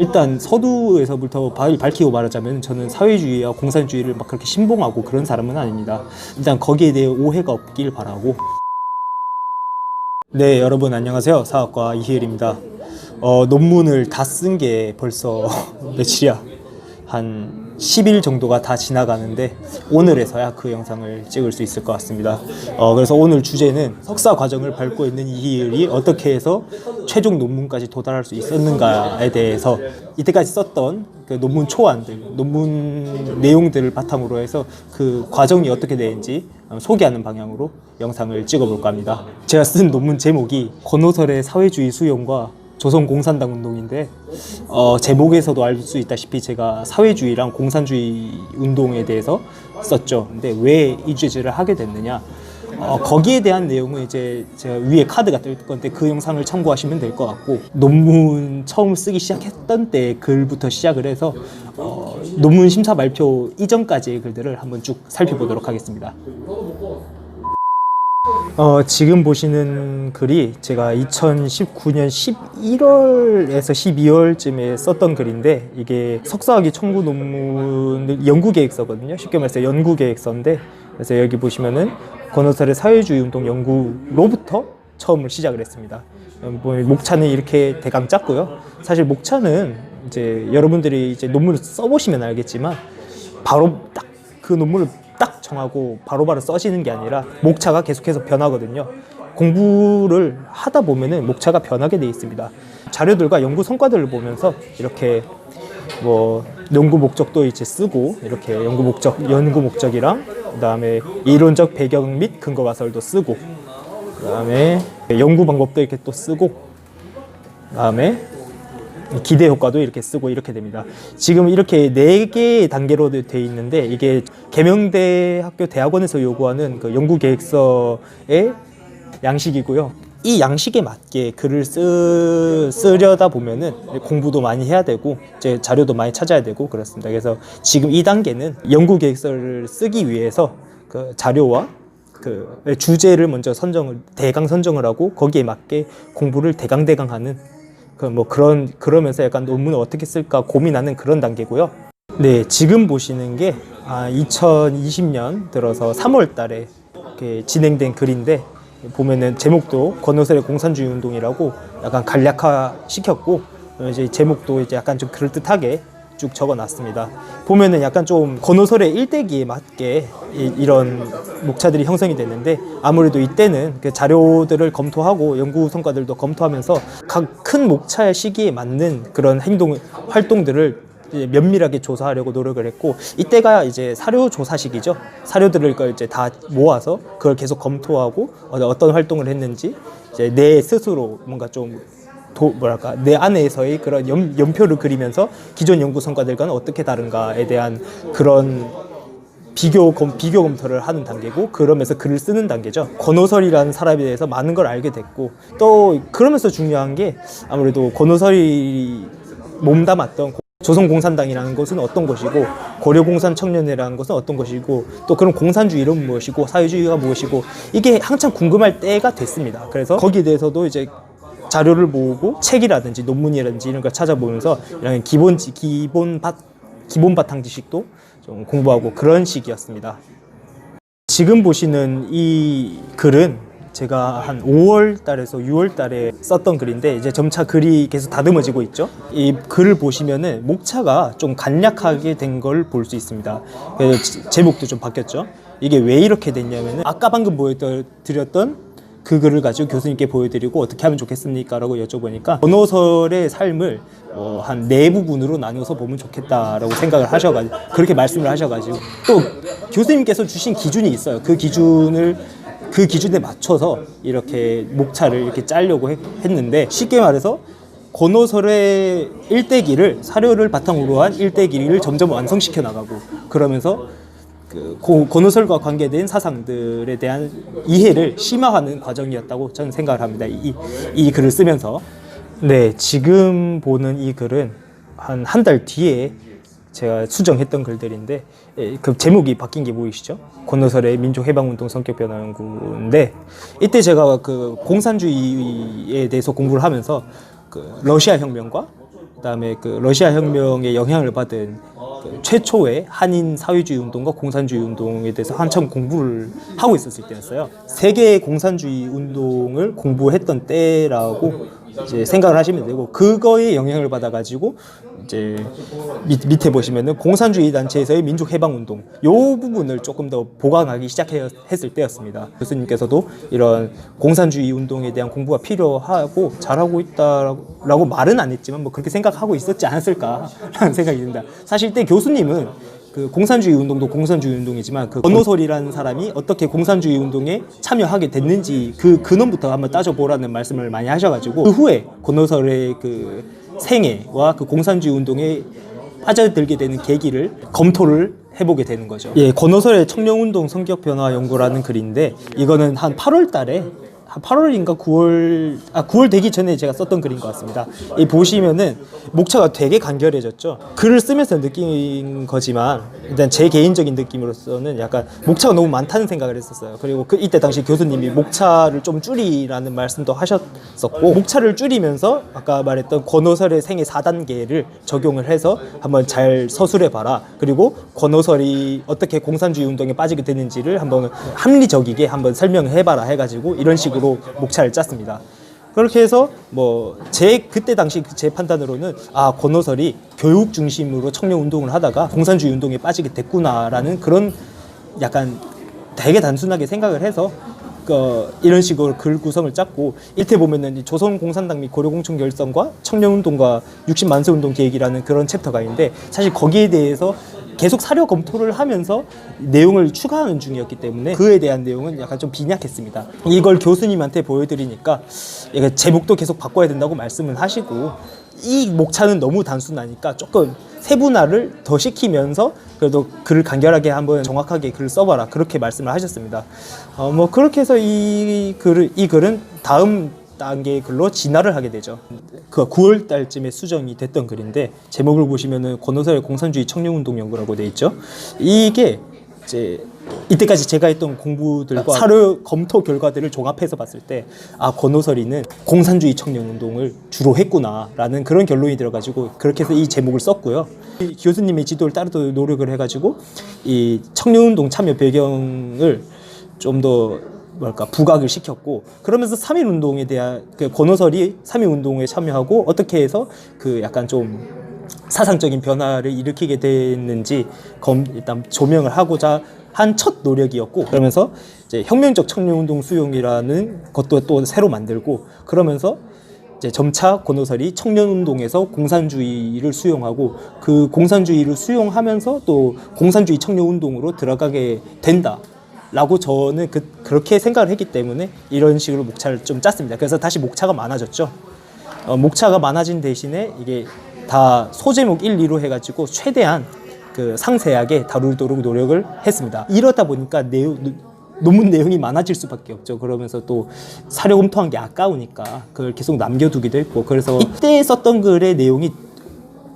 일단 서두에서부터 발- 밝히고 말하자면 저는 사회주의와 공산주의를 막 그렇게 신봉하고 그런 사람은 아닙니다. 일단 거기에 대해 오해가 없길 바라고. 네, 여러분 안녕하세요. 사학과 이희일입니다. 어, 논문을 다 쓴 게 벌써 며칠이야? 한 10일 정도가 다 지나가는데 오늘에서야 그 영상을 찍을 수 있을 것 같습니다. 어, 그래서 오늘 주제는 석사 과정을 밟고 있는 이희일이 어떻게 해서 최종 논문까지 도달할 수 있었는가에 대해서 이때까지 썼던 그 논문 초안들, 논문 내용들을 바탕으로 해서 그 과정이 어떻게 되는지 어, 소개하는 방향으로 영상을 찍어볼까 합니다. 제가 쓴 논문 제목이 권오설의 사회주의 수용과 조선 공산당 운동인데 어, 제목에서도 알 수 있다시피 제가 사회주의랑 공산주의 운동에 대해서 썼죠. 근데 왜 이 주제를 하게 됐느냐? 어, 거기에 대한 내용은 이제 제가 위에 카드가 뜰 건데 그 영상을 참고하시면 될 것 같고 논문 처음 쓰기 시작했던 때 글부터 시작을 해서 어, 논문 심사 발표 이전까지의 글들을 한번 쭉 살펴보도록 하겠습니다. 어, 지금 보시는 글이 제가 2019년 11월에서 12월쯤에 썼던 글인데 이게 석사학위 청구 논문 연구 계획서거든요. 쉽게 말해서 연구 계획서인데 그래서 여기 보시면은 권오설의 사회주의 운동 연구로부터 처음을 시작을 했습니다. 어, 뭐 목차는 이렇게 대강 짰고요. 사실 목차는 이제 여러분들이 이제 논문을 써보시면 알겠지만 바로 딱 그 논문을 딱 정하고 바로바로 써지는 게 아니라 목차가 계속해서 변하거든요. 공부를 하다 보면은 목차가 변하게 돼 있습니다. 자료들과 연구 성과들을 보면서 이렇게 뭐 연구 목적도 이제 쓰고 이렇게 연구 목적 연구 목적이랑 그다음에 이론적 배경 및 근거 가설도 쓰고 그다음에 연구 방법도 이렇게 또 쓰고 그다음에 기대 효과도 이렇게 쓰고 이렇게 됩니다. 지금 이렇게 네 개의 단계로 돼 있는데 이게 계명대 학교 대학원에서 요구하는 그 연구 계획서의 양식이고요. 이 양식에 맞게 글을 쓰, 쓰려다 보면은 공부도 많이 해야 되고 이제 자료도 많이 찾아야 되고 그렇습니다. 그래서 지금 이 단계는 연구 계획서를 쓰기 위해서 그 자료와 그 주제를 먼저 선정을 대강 선정을 하고 거기에 맞게 공부를 대강 대강 하는 그뭐 그런 그러면서 약간 논문을 어떻게 쓸까 고민하는 그런 단계고요. 네, 지금 보시는 게 아, 2020년 들어서 3월 달에 진행된 글인데 보면은 제목도 권오설의 공산주의 운동이라고 약간 간략화 시켰고 어, 이제 제목도 이제 약간 좀 그럴듯하게 쭉 적어놨습니다. 보면은 약간 좀 권오설의 일대기에 맞게 이, 런 목차들이 형성이 됐는데 아무래도 이때는 그 자료들을 검토하고 연구 성과들도 검토하면서 각 큰 목차의 시기에 맞는 그런 행동 활동들을 면밀하게 조사하려고 노력을 했고 이때가 이제 사료 조사 시기죠. 사료들을 걸 이제 다 모아서 그걸 계속 검토하고 어- 어떤 활동을 했는지 이제 내 스스로 뭔가 좀 도, 뭐랄까 내 안에서의 그런 연, 연표를 그리면서 기존 연구 성과들과는 어떻게 다른가에 대한 그런 비교 검 비교 검토를 하는 단계고 그러면서 글을 쓰는 단계죠. 권오설이라는 사람에 대해서 많은 걸 알게 됐고 또 그러면서 중요한 게 아무래도 권오설이 몸담았던 고- 조선공산당이라는 것은 어떤 것이고 고려공산 청년회라는 것은 어떤 것이고 또 그런 공산주의는 무엇이고 사회주의가 무엇이고 이게 한참 궁금할 때가 됐습니다. 그래서 거기에 대해서도 이제 자료를 모으고 책이라든지 논문이라든지 이런 걸 찾아보면서 이런 기본 지- 기본 바, 기본 바탕 지식도 좀 공부하고 그런 시기였습니다. 지금 보시는 이 글은 제가 한 5월 달에서 6월 달에 썼던 글인데 이제 점차 글이 계속 다듬어지고 있죠. 이 글을 보시면은 목차가 좀 간략하게 된 걸 볼 수 있습니다. 그래서 지- 제목도 좀 바뀌었죠. 이게 왜 이렇게 됐냐면은 아까 방금 보여드렸던 그 글을 가지고 교수님께 보여드리고 어떻게 하면 좋겠습니까? 라고 여쭤보니까 번호설의 삶을 어, 한네 부분으로 나누어서 보면 좋겠다라고 생각을 하셔가지고 그렇게 말씀을 하셔가지고 또 교수님께서 주신 기준이 있어요. 그 기준을 그 기준에 맞춰서 이렇게 목차를 이렇게 짜려고 했, 했는데 쉽게 말해서 권오설의 일대기를 사료를 바탕으로 한 일대기를 점점 완성시켜 나가고 그러면서 그 고- 권오설과 관계된 사상들에 대한 이해를 심화하는 과정이었다고 저는 생각을 합니다. 이, 이 글을 쓰면서. 네, 지금 보는 이 글은 한 한 달 뒤에 제가 수정했던 글들인데 예, 그 제목이 바뀐 게 보이시죠? 권오설의 민족해방운동 성격 변화 연구인데 이때 제가 그 공산주의에 대해서 공부를 하면서 그 러시아 혁명과 그다음에 그 러시아 혁명의 영향을 받은 그 최초의 한인 사회주의 운동과 공산주의 운동에 대해서 한참 공부를 하고 있었을 때였어요. 세계 공산주의 운동을 공부했던 때라고 이제 생각을 하시면 되고 그거에 영향을 받아 가지고 이제 밑, 밑에 보시면은 공산주의 단체에서의 민족 해방 운동 요 부분을 조금 더 보강하기 시작했을 때였습니다. 교수님께서도 이런 공산주의 운동에 대한 공부가 필요하고 잘하고 있다라고 말은 안 했지만 뭐 그렇게 생각하고 있었지 않았을까라는 생각이 듭니다. 사실 때 교수님은 그 공산주의 운동도 공산주의 운동이지만 그 권노설이라는 사람이 어떻게 공산주의 운동에 참여하게 됐는지 그 근원부터 한번 따져보라는 말씀을 많이 하셔가지고 그 후에 권노설의 그 생애와 그 공산주의 운동에 빠져들게 되는 계기를 검토를 해보게 되는 거죠. 예, 권노설의 청년운동 성격 변화 연구라는 글인데 이거는 한 8월 달에 한 8월인가 9월 아 9월 되기 전에 제가 썼던 글인 것 같습니다. 이 보시면은 목차가 되게 간결해졌죠. 글을 쓰면서 느낀 거지만 일단 제 개인적인 느낌으로서는 약간 목차가 너무 많다는 생각을 했었어요. 그리고 그 이때 당시 교수님이 목차를 좀 줄이라는 말씀도 하셨었고 목차를 줄이면서 아까 말했던 권오설의 생애 4단계를 적용을 해서 한번 잘 서술해 봐라. 그리고 권오설이 어떻게 공산주의 운동에 빠지게 되는지를 한번 합리적이게 한번 설명해 봐라 해 가지고 이런 식으로 목차를 짰습니다. 그렇게 해서 뭐 제 그때 당시 제 판단으로는 아 권오설이 교육 중심으로 청년 운동을 하다가 공산주의 운동에 빠지게 됐구나라는 그런 약간 되게 단순하게 생각을 해서 그 이런 식으로 글 구성을 짰고 이때 보면은 이 조선 공산당 및 고려공청 결성과 청년 운동과 60만세 운동 계획이라는 그런 챕터가 있는데 사실 거기에 대해서 계속 사료 검토를 하면서 내용을 추가하는 중이었기 때문에 그에 대한 내용은 약간 좀 빈약했습니다. 이걸 교수님한테 보여드리니까 제목도 계속 바꿔야 된다고 말씀을 하시고 이 목차는 너무 단순하니까 조금 세분화를 더 시키면서 그래도 글을 간결하게 한번 정확하게 글을 써봐라 그렇게 말씀을 하셨습니다. 어, 뭐 그렇게 해서 이 글을 이 글은 다음 단계의 글로 진화를 하게 되죠. 그 9월 달쯤에 수정이 됐던 글인데 제목을 보시면은 권오설의 공산주의 청년운동 연구라고 돼 있죠. 이게 이제 이때까지 제가 했던 공부들과 사료 검토 결과들을 종합해서 봤을 때 아 권오설이는 공산주의 청년 운동을 주로 했구나라는 그런 결론이 들어가지고 그렇게 해서 이 제목을 썼고요. 이 교수님의 지도를 따르도 노력을 해가지고 이 청년 운동 참여 배경을 좀더 뭐랄까 부각을 시켰고 그러면서 3.1 운동에 대한 그 권오설이 3.1 운동에 참여하고 어떻게 해서 그 약간 좀 사상적인 변화를 일으키게 됐는지 검, 일단 조명을 하고자 한 첫 노력이었고 그러면서 이제 혁명적 청년운동 수용이라는 것도 또 새로 만들고 그러면서 이제 점차 권오설이 청년운동에서 공산주의를 수용하고 그 공산주의를 수용하면서 또 공산주의 청년운동으로 들어가게 된다. 라고 저는 그, 그렇게 생각을 했기 때문에 이런 식으로 목차를 좀 짰습니다. 그래서 다시 목차가 많아졌죠. 어, 목차가 많아진 대신에 이게 다 소제목 1, 2로 해가지고 최대한 그 상세하게 다루도록 노력을 했습니다. 이러다 보니까 내용, 논문 내용이 많아질 수밖에 없죠. 그러면서 또 사료 검토한 게 아까우니까 그걸 계속 남겨두기도 했고 그래서 이때 썼던 글의 내용이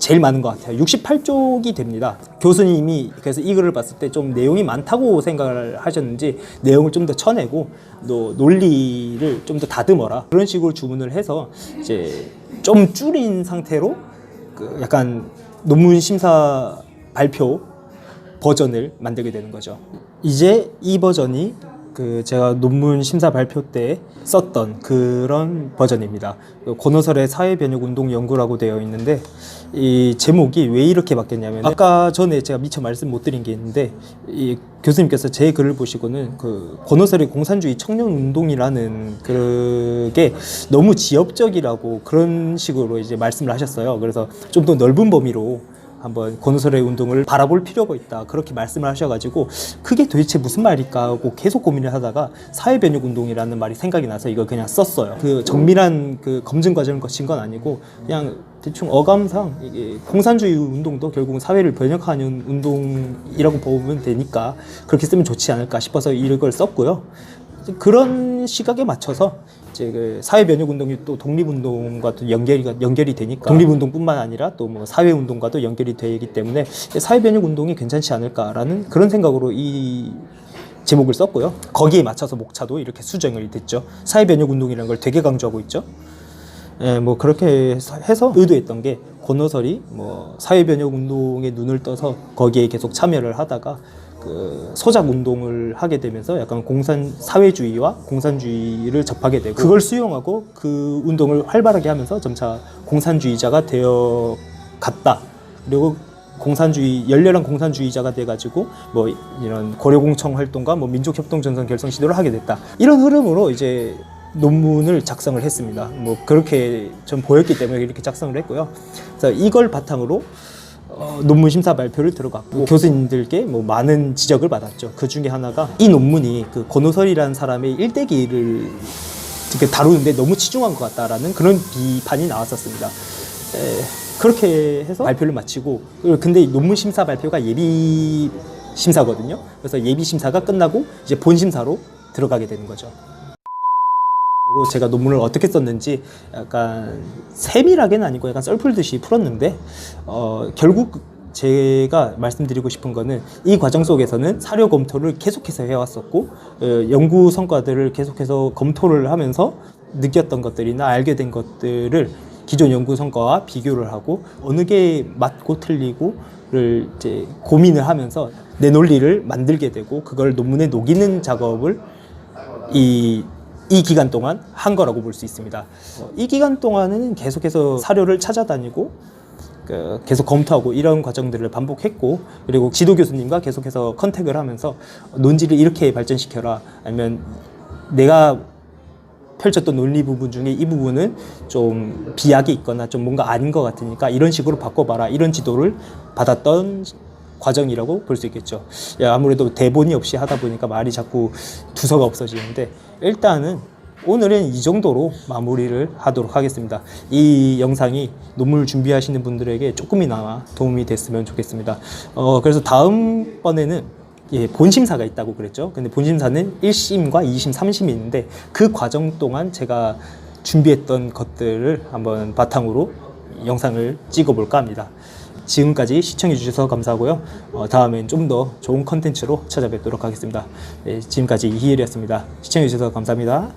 제일 많은 것 같아요. 68쪽이 됩니다. 교수님이 그래서 이 글을 봤을 때 좀 내용이 많다고 생각을 하셨는지 내용을 좀 더 쳐내고 또 논리를 좀 더 다듬어라 그런 식으로 주문을 해서 이제 좀 줄인 상태로 그 약간 논문 심사 발표 버전을 만들게 되는 거죠. 이제 이 버전이 그 제가 논문 심사 발표 때 썼던 그런 버전입니다. 그 권오설의 사회변혁 운동 연구라고 되어 있는데 이 제목이 왜 이렇게 바뀌었냐면 아까 전에 제가 미처 말씀 못 드린 게 있는데 이 교수님께서 제 글을 보시고는 그 권오설의 공산주의 청년 운동이라는 그게 너무 지역적이라고 그런 식으로 이제 말씀을 하셨어요. 그래서 좀 더 넓은 범위로 한번 권오설의 운동을 바라볼 필요가 있다. 그렇게 말씀을 하셔가지고 그게 도대체 무슨 말일까 하고 계속 고민을 하다가 사회변혁 운동이라는 말이 생각이 나서 이걸 그냥 썼어요. 그 정밀한 그 검증 과정을 거친 건 아니고 그냥 대충 어감상 이게 공산주의 운동도 결국은 사회를 변혁하는 운동이라고 보면 되니까 그렇게 쓰면 좋지 않을까 싶어서 이걸 썼고요. 그런 시각에 맞춰서 이제 그 사회 변혁 운동이 또 독립 운동과 또 연결이 연결이 되니까 독립 운동뿐만 아니라 또 뭐 사회 운동과도 연결이 되기 때문에 사회 변혁 운동이 괜찮지 않을까라는 그런 생각으로 이 제목을 썼고요. 거기에 맞춰서 목차도 이렇게 수정이 됐죠. 사회 변혁 운동이라는 걸 되게 강조하고 있죠. 예, 뭐 그렇게 해서, 의도했던 게 권오설이 뭐 사회 변혁 운동에 눈을 떠서 거기에 계속 참여를 하다가 그 소작 운동을 하게 되면서 약간 공산 사회주의와 공산주의를 접하게 되고 그걸 수용하고 그 운동을 활발하게 하면서 점차 공산주의자가 되어 갔다. 그리고 공산주의 열렬한 공산주의자가 돼가지고 뭐 이런 고려공청 활동과 뭐 민족협동전선 결성 시도를 하게 됐다. 이런 흐름으로 이제 논문을 작성을 했습니다. 뭐 그렇게 좀 보였기 때문에 이렇게 작성을 했고요. 그래서 이걸 바탕으로 어, 논문 심사 발표를 들어갔고 교수님들께 뭐 많은 지적을 받았죠. 그 중에 하나가 이 논문이 그 권오설이라는 사람의 일대기를 이렇게 다루는데 너무 치중한 것 같다라는 그런 비판이 나왔었습니다. 에, 그렇게 해서 발표를 마치고 근데 이 논문 심사 발표가 예비 심사거든요. 그래서 예비 심사가 끝나고 이제 본 심사로 들어가게 되는 거죠. 로 제가 논문을 어떻게 썼는지 약간 세밀하게는 아니고 약간 썰풀듯이 풀었는데 어, 결국 제가 말씀드리고 싶은 거는 이 과정 속에서는 사료 검토를 계속해서 해왔었고 어, 연구 성과들을 계속해서 검토를 하면서 느꼈던 것들이나 알게 된 것들을 기존 연구 성과와 비교를 하고 어느 게 맞고 틀리고를 이제 고민을 하면서 내 논리를 만들게 되고 그걸 논문에 녹이는 작업을 이, 이 기간 동안 한 거라고 볼 수 있습니다. 어, 이 기간 동안은 계속해서 사료를 찾아다니고 그 계속 검토하고 이런 과정들을 반복했고 그리고 지도 교수님과 계속해서 컨택을 하면서 논지를 이렇게 발전시켜라 아니면 내가 펼쳤던 논리 부분 중에 이 부분은 좀 비약이 있거나 좀 뭔가 아닌 것 같으니까 이런 식으로 바꿔봐라 이런 지도를 받았던 과정이라고 볼 수 있겠죠. 야, 아무래도 대본이 없이 하다 보니까 말이 자꾸 두서가 없어지는데 일단은 오늘은 이 정도로 마무리를 하도록 하겠습니다. 이 영상이 논문을 준비하시는 분들에게 조금이나마 도움이 됐으면 좋겠습니다. 어, 그래서 다음번에는 예, 본심사가 있다고 그랬죠. 근데 본심사는 1심과 2심, 3심이 있는데 그 과정 동안 제가 준비했던 것들을 한번 바탕으로 영상을 찍어볼까 합니다. 지금까지 시청해주셔서 감사하고요. 어, 다음엔 좀 더 좋은 컨텐츠로 찾아뵙도록 하겠습니다. 네, 지금까지 이희일이었습니다. 시청해주셔서 감사합니다.